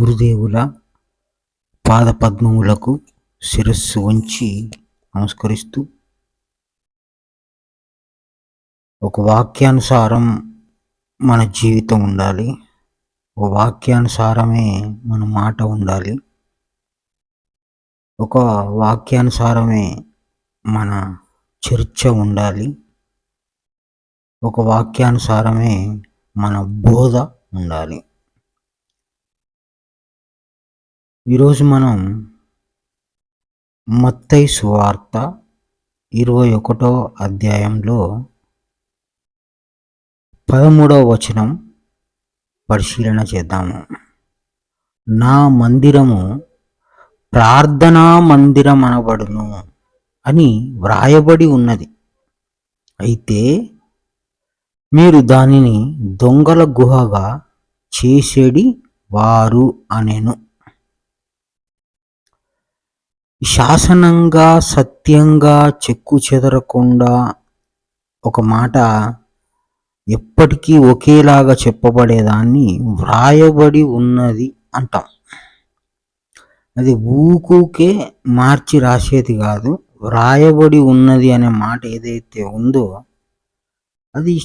గురుదేవుల పాదపద్మములకు శిరస్సు వంచి నమస్కరిస్తూ ఒక వాక్యానుసారం మన జీవితం ఉండాలి. ఒక వాక్యానుసారమే మన మాట ఉండాలి. ఒక వాక్యానుసారమే మన చర్చ ఉండాలి. ఒక వాక్యానుసారమే మన బోధ ఉండాలి. ఈరోజు మనం మత్తై సువార్త ఇరవై ఒకటో అధ్యాయంలో పదమూడవ వచనం పరిశీలన చేద్దాము. నా మందిరము ప్రార్థనా మందిరం అనబడును అని వ్రాయబడి ఉన్నది. అయితే మీరు దానిని దొంగల గుహగా చేసేడి వారు అనేను. శాసనంగా సత్యంగా చెక్కు చెదరకుండా ఒక మాట ఎప్పటికీ ఒకేలాగా చెప్పబడేదాన్ని వ్రాయబడి ఉన్నది అంటాం. అది ఊకూకే మార్చి రాసేది కాదు వ్రాయబడి ఉన్నది అనే మాట ఏదైతే ఉందో అది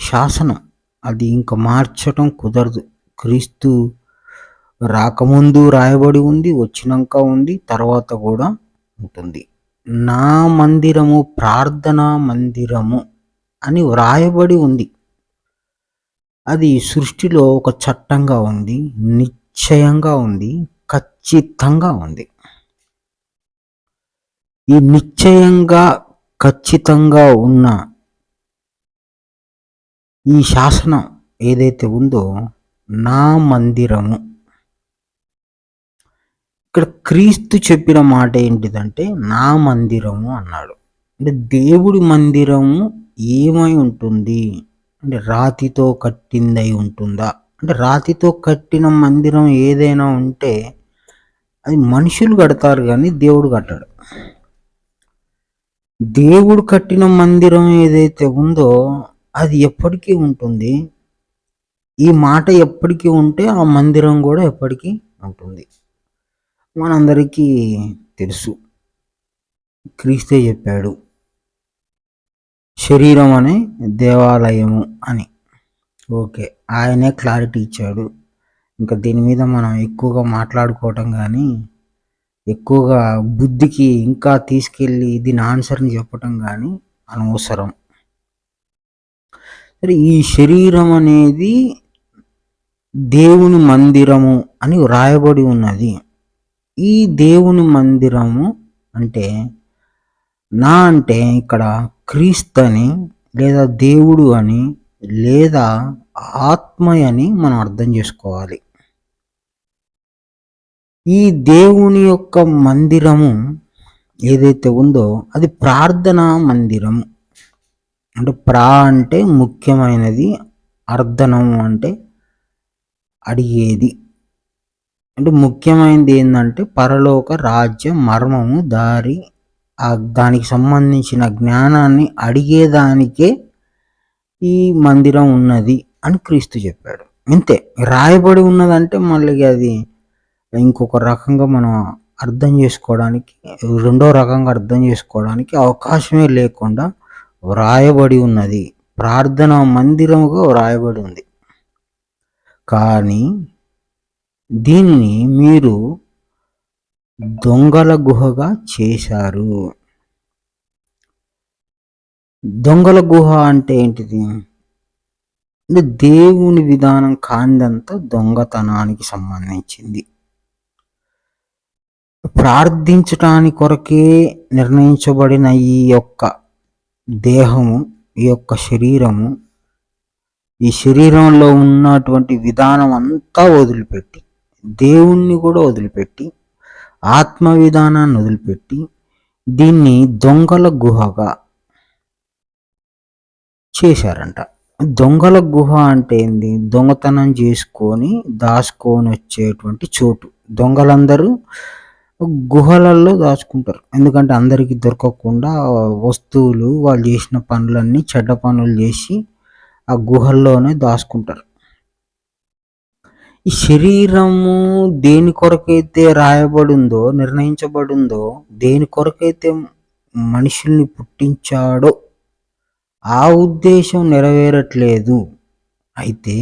శాసనం. అది ఇంకా మార్చటం కుదరదు. క్రీస్తు రాకముందు రాయబడి ఉంది వచ్చినాక ఉంది తర్వాత కూడా ఉంటుంది. నా మందిరము ప్రార్థనా మందిరము అని వ్రాయబడి ఉంది. అది సృష్టిలో ఒక చట్టంగా ఉంది నిశ్చయంగా ఉంది ఖచ్చితంగా ఉంది. ఈ నిశ్చయంగా ఖచ్చితంగా ఉన్న ఈ శాసనం ఏదైతే ఉందో నా మందిరము ఇక్కడ క్రీస్తు చెప్పిన మాట ఏంటిదంటే నా మందిరము అన్నాడు. అంటే దేవుడి మందిరము ఏమై ఉంటుంది? అంటే రాతితో కట్టిందై ఉంటుందా? అంటే రాతితో కట్టిన మందిరం ఏదైనా ఉంటే అది మనుషులు కడతారు కానీ దేవుడు కట్టాడు. దేవుడు కట్టిన మందిరం ఏదైతే ఉందో అది ఎప్పటికీ ఉంటుంది? ఈ మాట ఎప్పటికీ ఉంటే ఆ మందిరం కూడా ఎప్పటికీ ఉంటుంది. మనందరికీ తెలుసు. క్రీస్తే చెప్పాడు శరీరం అనే దేవాలయము అని. ఓకే ఆయనే క్లారిటీ ఇచ్చాడు. ఇంకా దీని మీద మనం ఎక్కువగా మాట్లాడుకోవటం కానీ ఎక్కువగా బుద్ధికి ఇంకా తీసుకెళ్ళి దీని ఆన్సర్ని చెప్పటం కానీ అనవసరం. సరే ఈ శరీరం అనేది దేవుని మందిరము అని వ్రాయబడి ఉన్నది. ఈ దేవుని మందిరము అంటే నా అంటే ఇక్కడ క్రీస్తు అని లేదా దేవుడు అని లేదా ఆత్మ అని మనం అర్థం చేసుకోవాలి. ఈ దేవుని యొక్క మందిరము ఏదైతే ఉందో అది ప్రార్థనా మందిరము. అంటే ప్రా అంటే ముఖ్యమైనది అర్ధనము అంటే అడిగేది. అంటే ముఖ్యమైనది ఏంటంటే పరలోక రాజ్య మర్మము దారి దానికి సంబంధించిన జ్ఞానాన్ని అడిగేదానికే ఈ మందిరం ఉన్నది అని క్రీస్తు చెప్పాడు. అంతే రాయబడి ఉన్నదంటే మళ్ళీ అది ఇంకొక రకంగా మనం అర్థం చేసుకోవడానికి రెండో రకంగా అర్థం చేసుకోవడానికి అవకాశమే లేకుండా వ్రాయబడి ఉన్నది. ప్రార్థన మందిరముగా వ్రాయబడి ఉంది. కానీ దీనిని మీరు దొంగల గుహగా చేశారు. దొంగల గుహ అంటే ఏంటిది? అంటే దేవుని విధానం కాందంతా దొంగతనానికి సంబంధించింది. ప్రార్థించటానికి కొరకే నిర్ణయించబడిన ఈ యొక్క దేహము ఈ యొక్క శరీరము ఈ శరీరంలో ఉన్నటువంటి విధానం అంతా వదిలిపెట్టి దేవుణ్ణి కూడా వదిలిపెట్టి ఆత్మ విధానాన్ని వదిలిపెట్టి దీన్ని దొంగల గుహగా చేశారంట. దొంగల గుహ అంటే ఏంది? దొంగతనం చేసుకొని దాచుకొని వచ్చేటువంటి చోటు. దొంగలందరూ గుహలలో దాచుకుంటారు. ఎందుకంటే అందరికీ దొరకకుండా వస్తువులు వాళ్ళు చేసిన పనులన్నీ చెడ్డ పనులు చేసి ఆ గుహల్లోనే దాచుకుంటారు. ఈ శరీరము దేని కొరకైతే రాయబడిందో నిర్ణయించబడిందో దేని కొరకైతే మనుషుల్ని పుట్టించాడో ఆ ఉద్దేశం నెరవేరట్లేదు. అయితే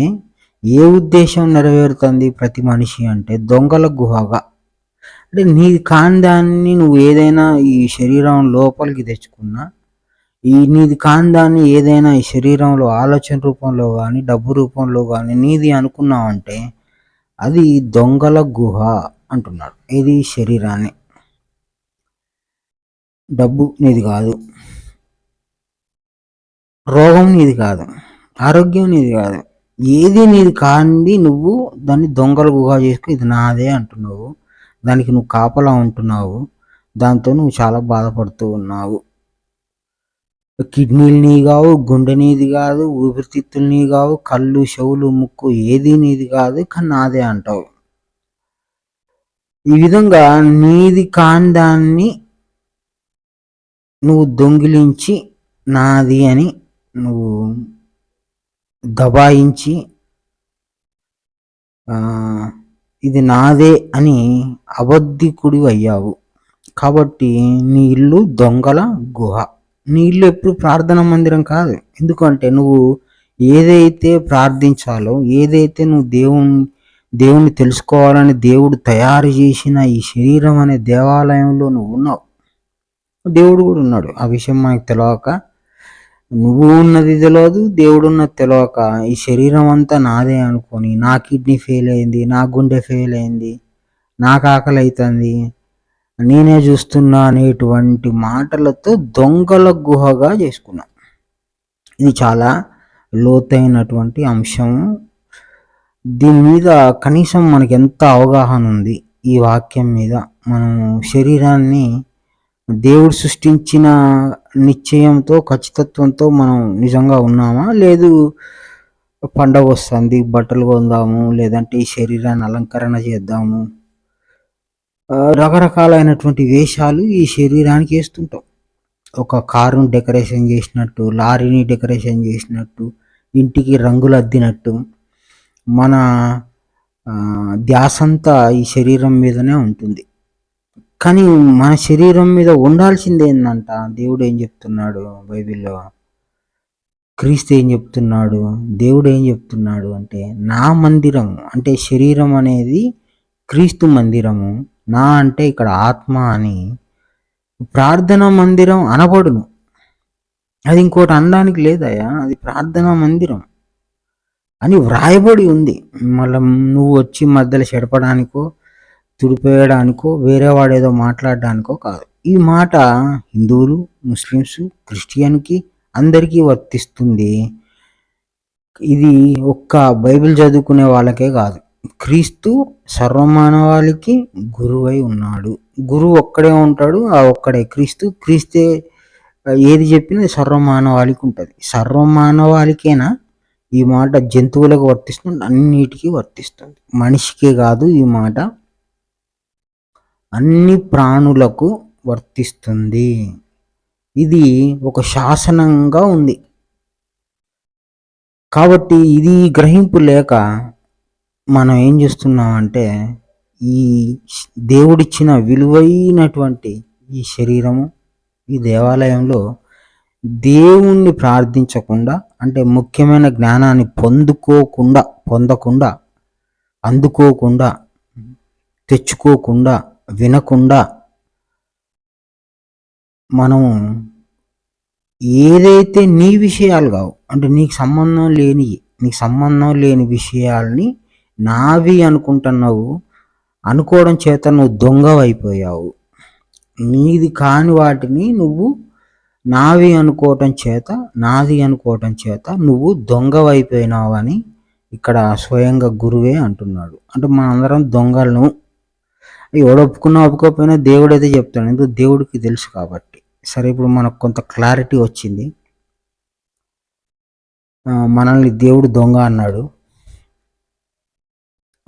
ఏ ఉద్దేశం నెరవేరుతుంది ప్రతి మనిషి అంటే దొంగల గుహగా. అంటే నీ కాని దాన్ని నువ్వు ఏదైనా ఈ శరీరం లోపలికి తెచ్చుకున్నా ఈ నీది కాని దాన్ని ఏదైనా ఈ శరీరంలో ఆలోచన రూపంలో కానీ డబ్బు రూపంలో కానీ నీది అనుకున్నావంటే అది దొంగల గుహ అంటున్నాడు. ఇది శరీరాన్ని. డబ్బు నీది కాదు. రోగం నీది కాదు. ఆరోగ్యం నీది కాదు. ఏది నీది కాంది నువ్వు దాన్ని దొంగల గుహ చేసుకుని ఇది నాదే అంటున్నావు. దానికి నువ్వు కాపలా ఉంటున్నావు. దాంతో నువ్వు చాలా బాధపడుతూ ఉన్నావు. కిడ్నీలు నీ కావు గుండె నీది కాదు ఊపిరితిత్తులు నీ కావు కళ్ళు చెవులు ముక్కు ఏది నీది కాదు కానీ నాదే అంటావు. ఈ విధంగా నీది కాని దాన్ని నువ్వు దొంగిలించి నాది అని నువ్వు దబాయించి ఇది నాదే అని అబద్ధికుడి అయ్యావు కాబట్టి నీ ఇల్లు దొంగల గుహ. నీ ఇల్లు ఎప్పుడు ప్రార్థన మందిరం కాదు. ఎందుకంటే నువ్వు ఏదైతే ప్రార్థించాలో ఏదైతే నువ్వు దేవుని దేవుణ్ణి తెలుసుకోవాలని దేవుడు తయారు చేసిన ఈ శరీరం అనే దేవాలయంలో నువ్వు ఉన్నావు. దేవుడు కూడా ఉన్నాడు. ఆ విషయం మనకు తెలియక నువ్వు ఉన్నది తెలియదు దేవుడు ఉన్నది తెలియక ఈ శరీరం అంతా నాదే అనుకొని నా కిడ్నీ ఫెయిల్ అయింది నా గుండె ఫెయిల్ అయింది నాకు ఆకలి అవుతుంది నేనే చూస్తున్నా అనేటువంటి మాటలతో దొంగల గుహగా చేసుకున్నాం. ఇది చాలా లోతైనటువంటి అంశం. దీని మీద కనీసం మనకి ఎంత అవగాహన ఉంది ఈ వాక్యం మీద? మనం శరీరాన్ని దేవుడు సృష్టించిన నిశ్చయంతో ఖచ్చితత్వంతో మనం నిజంగా ఉన్నామా? లేదు పండగ వస్తుంది బట్టలు కొందాము లేదంటే ఈ శరీరాన్ని అలంకరణ చేద్దాము. రకరకాలైనటువంటి వేషాలు ఈ శరీరానికి వేస్తుంటాం. ఒక కారును డెకరేషన్ చేసినట్టు లారీని డెకరేషన్ చేసినట్టు ఇంటికి రంగులు అద్దినట్టు మన ధ్యాసంతా ఈ శరీరం మీదనే ఉంటుంది. కానీ మన శరీరం మీద ఉండాల్సింది ఏంటంట దేవుడు ఏం చెప్తున్నాడు బైబిల్లో? క్రీస్తు ఏం చెప్తున్నాడు? దేవుడు ఏం చెప్తున్నాడు అంటే నా మందిరం అంటే శరీరం అనేది క్రీస్తు మందిరము నా అంటే ఇక్కడ ఆత్మ అని ప్రార్థన మందిరం అనబడును. అది ఇంకోటి అనడానికి లేదయ్యా అది ప్రార్థనా మందిరం అని వ్రాయబడి ఉంది. మళ్ళీ నువ్వు వచ్చి మధ్యలో చెడపడానికో తుడిపేయడానికో వేరే వాడు ఏదో మాట్లాడడానికో కాదు. ఈ మాట హిందువులు ముస్లిమ్స్ క్రిస్టియన్కి అందరికీ వర్తిస్తుంది. ఇది ఒక్క బైబిల్ చదువుకునే వాళ్ళకే కాదు. క్రీస్తు సర్వమానవాళికి గురువై ఉన్నాడు. గురువు ఒక్కడే ఉంటాడు ఆ ఒక్కడే క్రీస్తు. క్రీస్తే ఏది చెప్పింది సర్వమానవాళికి ఉంటుంది. సర్వమానవాళికేనా? ఈ మాట జంతువులకు వర్తిస్తుంది అన్నిటికీ వర్తిస్తుంది మనిషికే కాదు ఈ మాట. అన్ని ప్రాణులకు వర్తిస్తుంది. ఇది ఒక శాసనంగా ఉంది. కాబట్టి ఇది గ్రహింపు లేక మనం ఏం చేస్తున్నామంటే ఈ దేవుడిచ్చిన విలువైనటువంటి ఈ శరీరము ఈ దేవాలయంలో దేవుణ్ణి ప్రార్థించకుండా అంటే ముఖ్యమైన జ్ఞానాన్ని పొందుకోకుండా పొందకుండా అందుకోకుండా తెచ్చుకోకుండా వినకుండా మనము ఏదైతే నీ విషయాలు కావు అంటే నీకు సంబంధం లేని నీకు సంబంధం లేని విషయాల్ని నావి అనుకుంటున్నావు అనుకోవడం చేత నువ్వు దొంగవైపోయావు. నీది కాని వాటిని నువ్వు నావి అనుకోవటం చేత నాది అనుకోవటం చేత నువ్వు దొంగవైపోయినావు అని ఇక్కడ స్వయంగా గురువే అంటున్నాడు. అంటే మనందరం దొంగలను. ఎవడు ఒప్పుకున్నా ఒప్పుకోకపోయినా దేవుడు అయితే చెప్తాడు. ఎందుకు? దేవుడికి తెలుసు కాబట్టి. సరే ఇప్పుడు మనకు కొంత క్లారిటీ వచ్చింది. మనల్ని దేవుడు దొంగ అన్నాడు.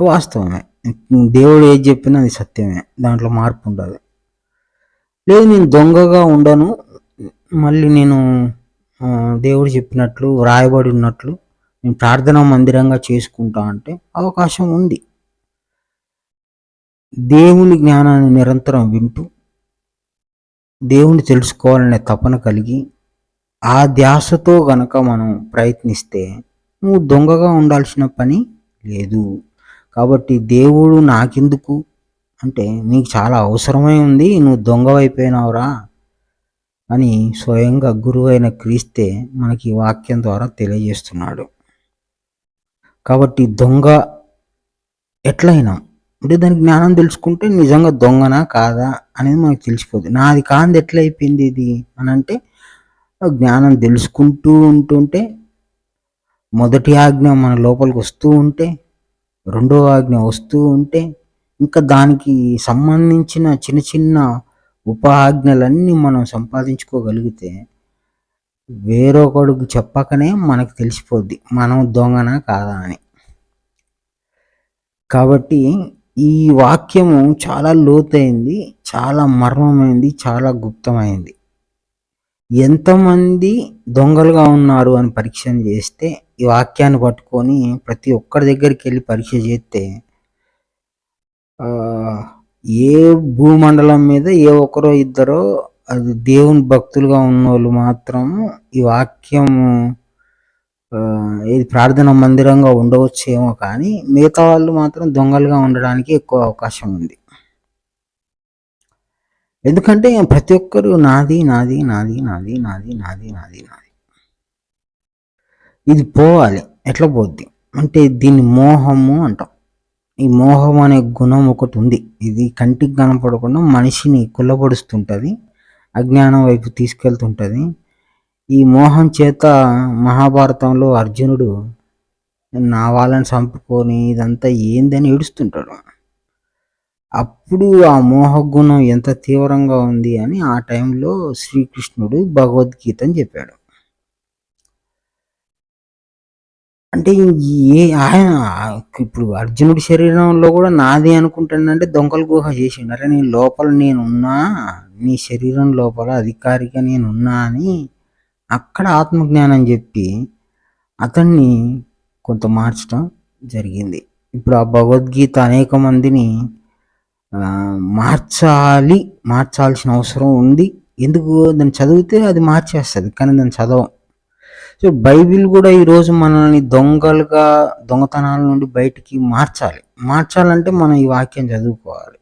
వాస్తవమే. దేవుడు ఏది చెప్పినా అది సత్యమే. దాంట్లో మార్పు ఉండదు. లేదు నేను దొంగగా ఉండను. మళ్ళీ నేను దేవుడు చెప్పినట్లు వ్రాయబడి ఉన్నట్లు నేను ప్రార్థనా మందిరంగా చేసుకుంటా అంటే అవకాశం ఉంది. దేవుని జ్ఞానాన్ని నిరంతరం వింటూ దేవుని తెలుసుకోవాలనే తపన కలిగి ఆ ధ్యాసతో గనక మనం ప్రయత్నిస్తే నువ్వు దొంగగా ఉండాల్సిన పని లేదు. కాబట్టి దేవుడు నాకెందుకు? అంటే నీకు చాలా అవసరమై ఉంది నువ్వు దొంగవైపోయినావురా అని స్వయంగా గురువైన క్రీస్తే మనకి వాక్యం ద్వారా తెలియజేస్తున్నాడు. కాబట్టి దొంగ ఎట్లయినా అంటే దాని జ్ఞానం తెలుసుకుంటే నిజంగా దొంగనా కాదా అనేది మనకు తెలిసిపోతుంది నాది కాంది ఎట్లయిపోయింది ఇది అని అంటే జ్ఞానం తెలుసుకుంటూ ఉంటుంటే మొదటి ఆజ్ఞ మన లోపలికి వస్తూ ఉంటే రెండో ఆజ్ఞ వస్తూ ఉంటే ఇంకా దానికి సంబంధించిన చిన్న చిన్న ఉప ఆజ్ఞలన్నీ మనం సంపాదించుకోగలిగితే వేరొకడికి చెప్పకనే మనకు తెలిసిపోద్ది మనం దొంగనా కాదా అని. కాబట్టి ఈ వాక్యము చాలా లోతైంది చాలా మర్మమైంది చాలా గుప్తమైంది. ఎంతమంది దొంగలుగా ఉన్నారు అని పరీక్ష చేస్తే ఈ వాక్యాన్ని పట్టుకొని ప్రతి ఒక్కరి దగ్గరికి వెళ్ళి పరీక్ష చేస్తే ఏ భూమండలం మీద ఏ ఒక్కరో ఇద్దరో అది దేవుని భక్తులుగా ఉన్నోళ్ళు మాత్రము ఈ వాక్యము ఇది ప్రార్థన మందిరంగా ఉండవచ్చేమో కానీ మిగతా వాళ్ళు మాత్రం దొంగలుగా ఉండడానికి ఎక్కువ అవకాశం ఉంది. ఎందుకంటే ప్రతి ఒక్కరు నాది నాది నాది నాది నాది నాది నాది నాది. ఇది పోవాలి. ఎట్లా పోద్ది? అంటే దీన్ని మోహము అంటాం. ఈ మోహం అనే గుణం ఒకటి ఉంది. ఇది కంటికి కనపడకుండా మనిషిని కుల్లబడుస్తుంటుంది అజ్ఞానం వైపు తీసుకెళ్తుంటుంది. ఈ మోహం చేత మహాభారతంలో అర్జునుడు నా వాళ్ళని చంపుకొని ఇదంతా ఏందని ఏడుస్తుంటాడు. అప్పుడు ఆ మోహ గుణం ఎంత తీవ్రంగా ఉంది అని ఆ టైంలో శ్రీకృష్ణుడు భగవద్గీతని చెప్పాడు. అంటే ఏ ఆయన ఇప్పుడు అర్జునుడి శరీరంలో కూడా నాది అనుకుంటానంటే దొంగల గుహ చేసిండు. అరే నేను లోపల నేనున్నా నీ శరీరం లోపల అధికారిగా నేనున్నా అని అక్కడ ఆత్మజ్ఞానం చెప్పి అతన్ని కొంత మార్చడం జరిగింది. ఇప్పుడు ఆ భగవద్గీత అనేక మందిని మార్చాలి మార్చాల్సిన అవసరం ఉంది. ఎందుకు? దాన్ని చదివితే అది మార్చేస్తుంది కానీ దాన్ని చదవం. సో బైబిల్ కూడా ఈరోజు మనల్ని దొంగలుగా దొంగతనాల నుండి బయటికి మార్చాలి. మార్చాలంటే మనం ఈ వాక్యం చదువుకోవాలి.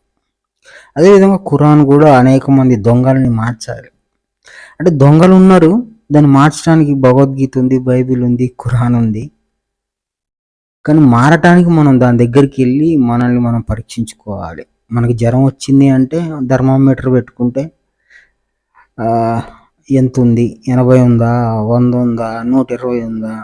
అదేవిధంగా ఖురాన్ కూడా అనేక మంది దొంగలని మార్చాలి. అంటే దొంగలు ఉన్నారు దాన్ని మార్చడానికి భగవద్గీత ఉంది బైబిల్ ఉంది ఖురాన్ ఉంది. కానీ మారటానికి మనం దాని దగ్గరికి వెళ్ళి మనల్ని మనం పరీక్షించుకోవాలి. మనకి జ్వరం వచ్చింది అంటే థర్మామీటర్ పెట్టుకుంటే ఎంత ఉంది ఎనభై ఉందా? వంద ఉందా? నూట ఇరవై ఉందా?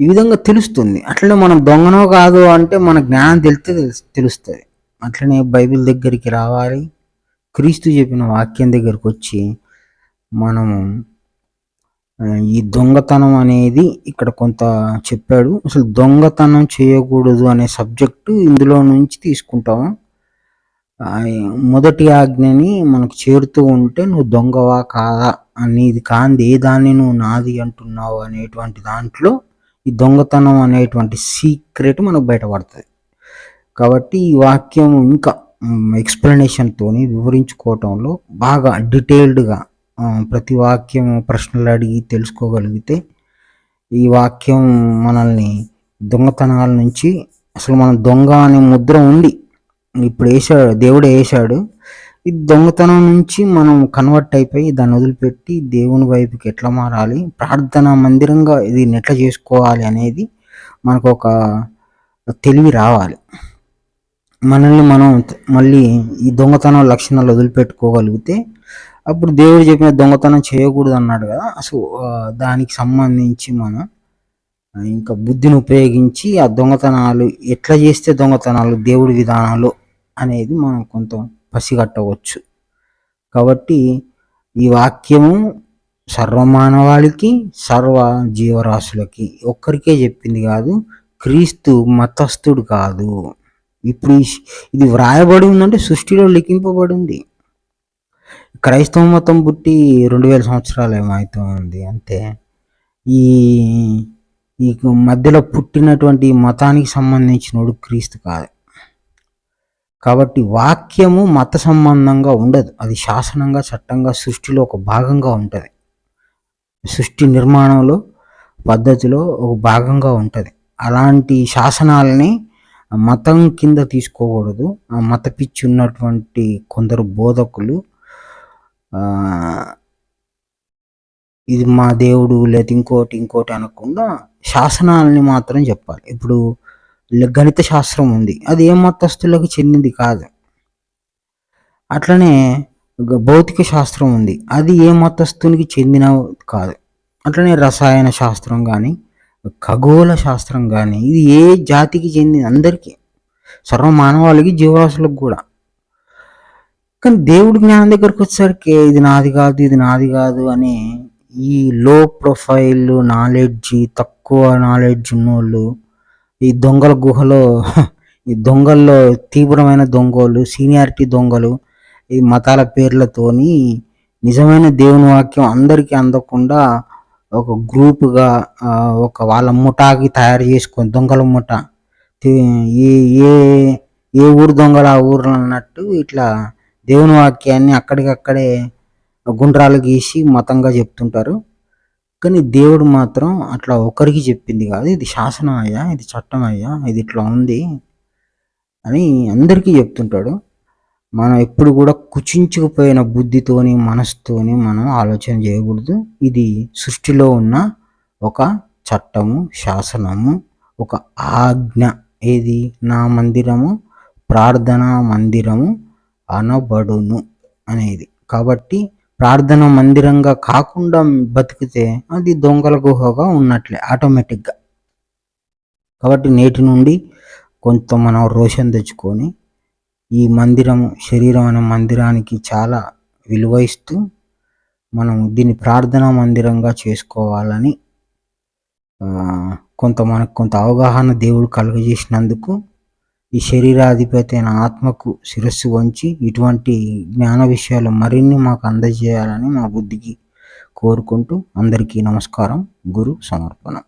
ఈ విధంగా తెలుస్తుంది. అట్లనే మనం దొంగనో కాదు అంటే మన జ్ఞానం తెలిస్తే తెలుస్తుంది. అట్లనే బైబిల్ దగ్గరికి రావాలి. క్రీస్తు చెప్పిన వాక్యం దగ్గరికి వచ్చి మనము ఈ దొంగతనం అనేది ఇక్కడ కొంత చెప్పాడు. అసలు దొంగతనం చేయకూడదు అనే సబ్జెక్టు ఇందులో నుంచి తీసుకుంటాము. మొదటి ఆజ్ఞని మనకు చేరుతూ ఉంటే నువ్వు దొంగవా కాదా అనేది కాంది ఏ దాన్ని నువ్వు నాది అంటున్నావు అనేటువంటి దాంట్లో ఈ దొంగతనం అనేటువంటి సీక్రెట్ మనకు బయటపడుతుంది. కాబట్టి ఈ వాక్యం ఇంకా ఎక్స్ప్లెనేషన్తో వివరించుకోవటంలో బాగా డీటెయిల్డ్గా ప్రతి వాక్యం ప్రశ్నలు అడిగి తెలుసుకోగలిగితే ఈ వాక్యం మనల్ని దొంగతనాల నుంచి అసలు మన దొంగ అనే ముద్ర ఉంది ఇప్పుడు వేసాడు దేవుడు వేసాడు ఈ దొంగతనం నుంచి మనం కన్వర్ట్ అయిపోయి దాన్ని వదిలిపెట్టి దేవుని వైపుకి ఎట్లా మారాలి? ప్రార్థన మందిరంగా ఇది ఎట్లా చేసుకోవాలి అనేది మనకు ఒక తెలివి రావాలి. మనల్ని మనం మళ్ళీ ఈ దొంగతనం లక్షణాలు వదిలిపెట్టుకోగలిగితే అప్పుడు దేవుడు చెప్పిన దొంగతనం చేయకూడదు అన్నాడు కదా అసలు దానికి సంబంధించి మనం ఇంకా బుద్ధిని ఉపయోగించి ఆ దొంగతనాలు ఎట్లా చేస్తే దొంగతనాలు దేవుడి విధానాలు అనేది మనం కొంత పసిగట్టవచ్చు. కాబట్టి ఈ వాక్యము సర్వమానవాళికి సర్వ జీవరాశులకి ఒక్కరికే చెప్పింది కాదు క్రీస్తు మతస్థుడు కాదు. ఇప్పుడు ఇది వ్రాయబడి ఉందంటే సృష్టిలో లిఖింపబడి ఉంది క్రైస్తవ మతం పుట్టి రెండు వేల సంవత్సరాలు ఏమవుతుంది అంతే ఈ ఈ మధ్యలో పుట్టినటువంటి మతానికి సంబంధించినోడు క్రీస్తు కాదు. కాబట్టి వాక్యము మత సంబంధంగా ఉండదు. అది శాసనంగా చట్టంగా సృష్టిలో ఒక భాగంగా ఉంటుంది. సృష్టి నిర్మాణంలో పద్ధతిలో ఒక భాగంగా ఉంటుంది. అలాంటి శాసనాలని మతం కింద తీసుకోకూడదు. ఆ మత పిచ్చి ఉన్నటువంటి కొందరు బోధకులు ఇది మా దేవుడు లేదా ఇంకోటి ఇంకోటి అనకుండా శాసనాలని మాత్రం చెప్పాలి. ఇప్పుడు గణిత శాస్త్రం ఉంది. అది ఏ మతస్థులకు చెందింది కాదు. అట్లనే గ- భౌతిక శాస్త్రం ఉంది. అది ఏ మతస్థునికి చెందిన కాదు. అట్లనే రసాయన శాస్త్రం కానీ ఖగోళ శాస్త్రం కానీ ఇది ఏ జాతికి చెందిన అందరికీ. సర్వ మానవాళికి జీవరాశులకు కూడా. కానీ దేవుడి జ్ఞానం దగ్గరకు వచ్చేసరికి ఇది నాది కాదు ఇది నాది కాదు అని ఈ లో ప్రొఫైల్ నాలెడ్జ్ తక్కువ ఎక్కువ నాలెడ్జ్ ఉన్నోళ్ళు ఈ దొంగల గుహలో ఈ దొంగల్లో తీవ్రమైన దొంగలు సీనియారిటీ దొంగలు ఈ మతాల పేర్లతోని నిజమైన దేవుని వాక్యం అందరికీ అందకుండా ఒక గ్రూపుగా ఒక వాళ్ళ ముఠాకి తయారు చేసుకొని దొంగల ముఠ ఏ ఏ ఏ ఊరు దొంగలు ఆ ఊర్లు అన్నట్టు ఇట్లా దేవుని వాక్యాన్ని అక్కడికక్కడే గుండ్రాలు గీసి మతంగా చెప్తుంటారు. కానీ దేవుడు మాత్రం అట్లా ఒకరికి చెప్పింది కాదు. ఇది శాసనం అయ్యా ఇది చట్టం అయ్యా ఇది ఇట్లా ఉంది అని అందరికీ చెప్తుంటాడు. మనం ఎప్పుడు కూడా కుచించుకుపోయిన బుద్ధితోని మనసుతోని మనం ఆలోచన చేయకూడదు. ఇది సృష్టిలో ఉన్న ఒక చట్టము శాసనము ఒక ఆజ్ఞ. ఏది? నా మందిరము ప్రార్థనా మందిరము అనబడును అనేది. కాబట్టి ప్రార్థన మందిరంగా కాకుండా బతికితే అది దొంగల గుహగా ఉన్నట్లే ఆటోమేటిక్గా కాబట్టి నేటి నుండి కొంత మనం రోషన్ తెచ్చుకొని ఈ మందిరము శరీరం అనే మందిరానికి చాలా విలువ ఇస్తూ మనం దీన్ని ప్రార్థనా మందిరంగా చేసుకోవాలని కొంత మనకు కొంత అవగాహన దేవుడు కలుగజేసినందుకు ఈ శరీరాధిపతి అయిన ఆత్మకు శిరస్సు వంచి ఇటువంటి జ్ఞాన విషయాలు మరిన్ని మాకు అందజేయాలని మా బుద్ధికి కోరుకుంటూ అందరికీ నమస్కారం గురు సమర్పణం.